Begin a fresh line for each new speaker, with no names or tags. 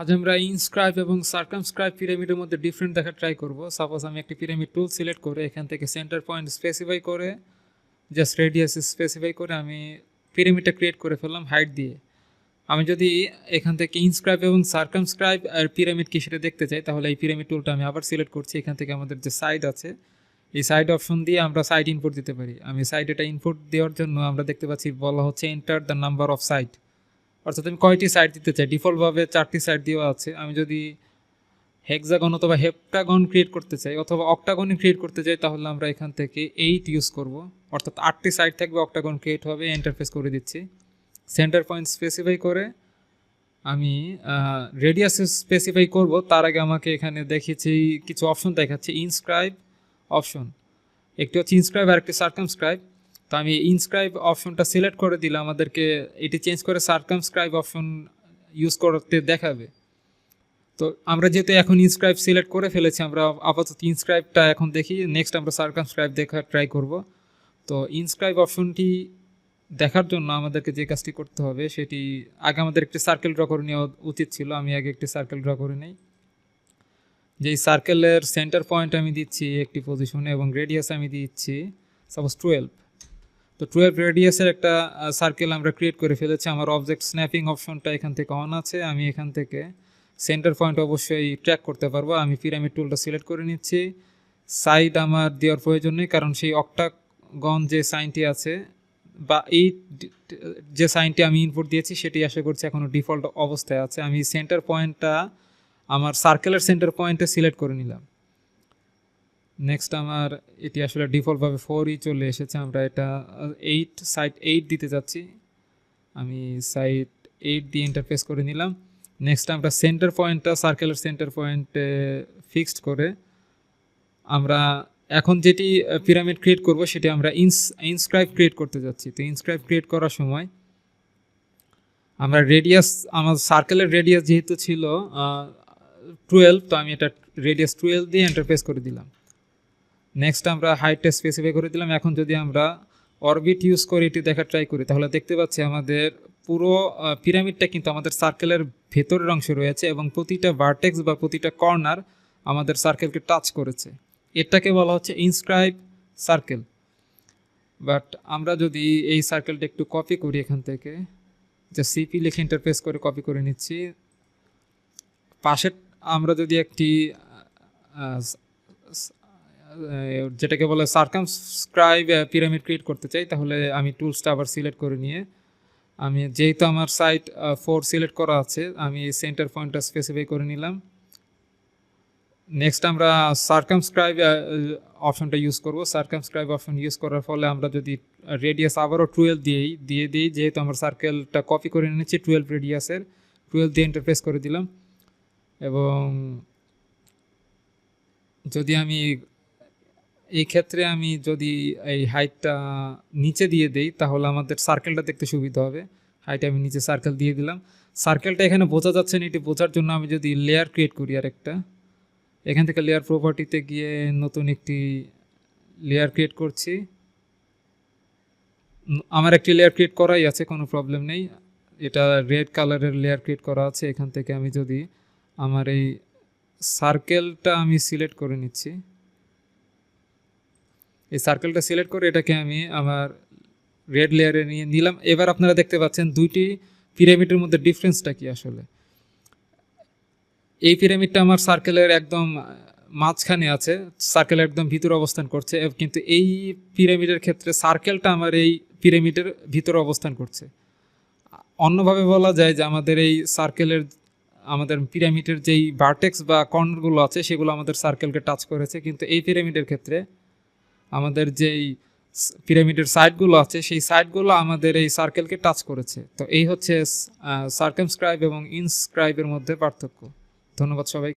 আজ আমরা ইনস্ক্রাইব এবং সার্কামস্ক্রাইব পিরামিডের মধ্যে ডিফারেন্ট দেখা ট্রাই করব। সাপোজ আমি একটি পিরামিড টুল সিলেক্ট করে এখান থেকে সেন্টার পয়েন্ট স্পেসিফাই করে জাস্ট রেডিয়াস স্পেসিফাই করে আমি পিরামিডটা ক্রিয়েট করে ফেললাম হাইট দিয়ে। আমি যদি এখান থেকে ইনস্ক্রাইব এবং সার্কামস্ক্রাইব আর পিরামিড কি সেটা দেখতে চাই, তাহলে এই পিরামিড টুলটা আমি আবার সিলেক্ট করছি। এখান থেকে আমাদের যে সাইড আছে, এই সাইড অপশন দিয়ে আমরা সাইড ইনপুট দিতে পারি। আমি সাইড এটা ইনপুট দেওয়ার জন্য আমরা দেখতে পাচ্ছি বলা হচ্ছে enter the number of side অর্থাৎ আমি কয়টি সাইড দিতে চাই? ডিফল্টভাবে চারটি সাইড দেওয়া আছে। আমি যদি হেক্সাগন অথবা হেপ্টাগন ক্রিয়েট করতে চাই অথবা অক্টাগন ক্রিয়েট করতে চাই, তাহলে আমরা এখান থেকে এইট ইউজ করব। অর্থাৎ আটটি সাইড থাকবে অক্টাগন ক্রিয়েট হবে এন্টারফেস করে দিচ্ছি। সেন্টার পয়েন্ট স্পেসিফাই করে আমি রেডিয়াস স্পেসিফাই করব। তার আগে আমাকে এখানে দেখিয়েছি, কিছু অপশন দেখাচ্ছে। ইনস্ক্রাইব অপশন একটি হচ্ছে ইনস্ক্রাইব আর একটি সার্কামস্ক্রাইব তো আমি ইনস্ক্রাইব অপশনটা সিলেক্ট করে দিলে আমাদেরকে এটি চেঞ্জ করে সার্কামস্ক্রাইব অপশন ইউজ করতে দেখাবে। তো আমরা যেহেতু এখন ইনস্ক্রাইব সিলেক্ট করে ফেলেছি, আমরা আপাতত ইনস্ক্রাইবটা এখন দেখি নেক্সট আমরা সার্কামস্ক্রাইব দেখার ট্রাই করব। তো ইনস্ক্রাইব অপশনটি দেখার জন্য আমাদেরকে যে কাজটি করতে হবে, সেটি আগে আমাদের একটি সার্কেল ড্র করে নেওয়া উচিত ছিল, আমি আগে একটি সার্কেল ড্র করে নেই। যেই সার্কেলের সেন্টার পয়েন্ট আমি দিচ্ছি, একটি পজিশনে এবং রেডিয়াস আমি দিচ্ছি সাপোজ টুয়েলভ তো টুয়েলভ রেডিয়াসের একটা সার্কেল আমরা ক্রিয়েট করে ফেলেছি। আমার অবজেক্ট স্ন্যাপিং অপশনটা এখান থেকে অন আছে। আমি এখান থেকে সেন্টার পয়েন্ট অবশ্যই ট্র্যাক করতে পারব। আমি পিরামিড টুলটা সিলেক্ট করে নিচ্ছি। সাইড আমার দেওয়ার প্রয়োজন নেই, কারণ সেই অক্টাগন যে সাইনটি আছে, বা এই যে সাইনটি আমি ইনপুট দিয়েছি, সেটি আশা করছি এখনও ডিফল্ট অবস্থায় আছে। আমি সেন্টার পয়েন্টটা আমার সার্কেলের সেন্টার পয়েন্টে সিলেক্ট করে নিলাম। নেক্সট আমার এটি আসলে ডিফল্টভাবে ফোরই চলে এসেছে। আমরা এটা এইট সাইট এইট দিতে যাচ্ছি। আমি সাইট এইট দিয়ে ইন্টারফেস করে নিলাম। নেক্সট আমরা সেন্টার পয়েন্টটা সার্কেলের সেন্টার পয়েন্টে ফিক্সড করে আমরা এখন যেটি পিরামিড ক্রিয়েট করব সেটি আমরা ইনস ইনস্ক্রাইব ক্রিয়েট করতে যাচ্ছি। তো ইনস্ক্রাইব ক্রিয়েট করার সময় আমরা রেডিয়াস আমার সার্কেলের রেডিয়াস যেহেতু ছিল টুয়েলভ তো আমি এটা রেডিয়াস টুয়েলভ দিয়ে এন্টারফেস করে দিলাম। নেক্সট আমরা হাইটটা স্পেসিফাই করে দিলাম। এখন যদি আমরা অরবিট ইউজ করে, এটি দেখার ট্রাই করি, তাহলে দেখতে পাচ্ছি আমাদের পুরো পিরামিডটা কিন্তু আমাদের সার্কেলের ভেতরের অংশে রয়েছে এবং প্রতিটা ভার্টেক্স বা প্রতিটা কর্নার আমাদের সার্কেলকে টাচ করেছে। এটাকে বলা হচ্ছে ইনস্ক্রাইব সার্কেল বাট আমরা যদি এই সার্কেলটা একটু কপি করি এখান থেকে, যে সিপি লিখে ইন্টারফেস করে কপি করে নিচ্ছি। পাশের আমরা যদি একটি যেটাকে বলে সার্কামস্ক্রাইব পিরামিড ক্রিয়েট করতে চাই, তাহলে আমি টুলসটা আবার সিলেক্ট করে নিয়ে, আমি যেহেতু আমার সাইট ফোর সিলেক্ট করা আছে, আমি সেন্টার পয়েন্টটা স্পেসিফাই করে নিলাম। নেক্সট আমরা সার্কামস্ক্রাইব অপশনটা ইউজ করব। সার্কামস্ক্রাইব অপশন ইউজ করার ফলে আমরা যদি রেডিয়াস আবারও টুয়েলভ দিয়েই, দিয়ে দিই, যেহেতু আমার সার্কেলটা কপি করে নিচ্ছি টুয়েলভ রেডিয়াসের টুয়েলভ দিয়ে ইন্টারফেস করে দিলাম। এবং যদি আমি এই ক্ষেত্রে আমি যদি এই হাইটটা নিচে দিয়ে দেই, তাহলে আমাদের সার্কেলটা দেখতে সুবিধা হবে। হাইটে আমি নিচে সার্কেল দিয়ে দিলাম। সার্কেলটা এখানে বোঝা যাচ্ছে না, এটি বোঝার জন্য আমি যদি লেয়ার ক্রিয়েট করি আর একটা এখান থেকে লেয়ার প্রপার্টিতে গিয়ে নতুন একটি লেয়ার ক্রিয়েট করছি। আমার একটি লেয়ার ক্রিয়েট করাই আছে, কোনো প্রবলেম নেই। এটা রেড কালারের লেয়ার ক্রিয়েট করা আছে। এখান থেকে আমি যদি আমার এই সার্কেলটা আমি সিলেক্ট করে নিচ্ছি। এই সার্কেলটা সিলেক্ট করে এটাকে আমি আমার রেড লেয়ারে নিয়ে নিলাম। এবার আপনারা দেখতে পাচ্ছেন দুইটি পিরামিডের মধ্যে ডিফারেন্সটা কি আসলে? এই পিরামিডটা আমার সার্কেলের একদম মাঝখানে আছে সার্কেলের একদম ভিতরে অবস্থান করছে কিন্তু এই পিরামিডের ক্ষেত্রে সার্কেলটা আমার এই পিরামিডের ভিতরে অবস্থান করছে। অন্যভাবে বলা যায় যে আমাদের এই সার্কেলের আমাদের পিরামিডের যেই ভার্টেক্স বা কর্নারগুলো আছে, সেগুলো আমাদের সার্কেলকে টাচ করেছে, কিন্তু এই পিরামিডের ক্ষেত্রে আমাদের যেই পিরামিডের সাইডগুলো আছে, সেই সাইডগুলো আমাদের এই সার্কেলকে টাচ করেছে। তো এই হচ্ছে সার্কেমস্ক্রাইব এবং ইনস্ক্রাইবের মধ্যে পার্থক্য। ধন্যবাদ সবাই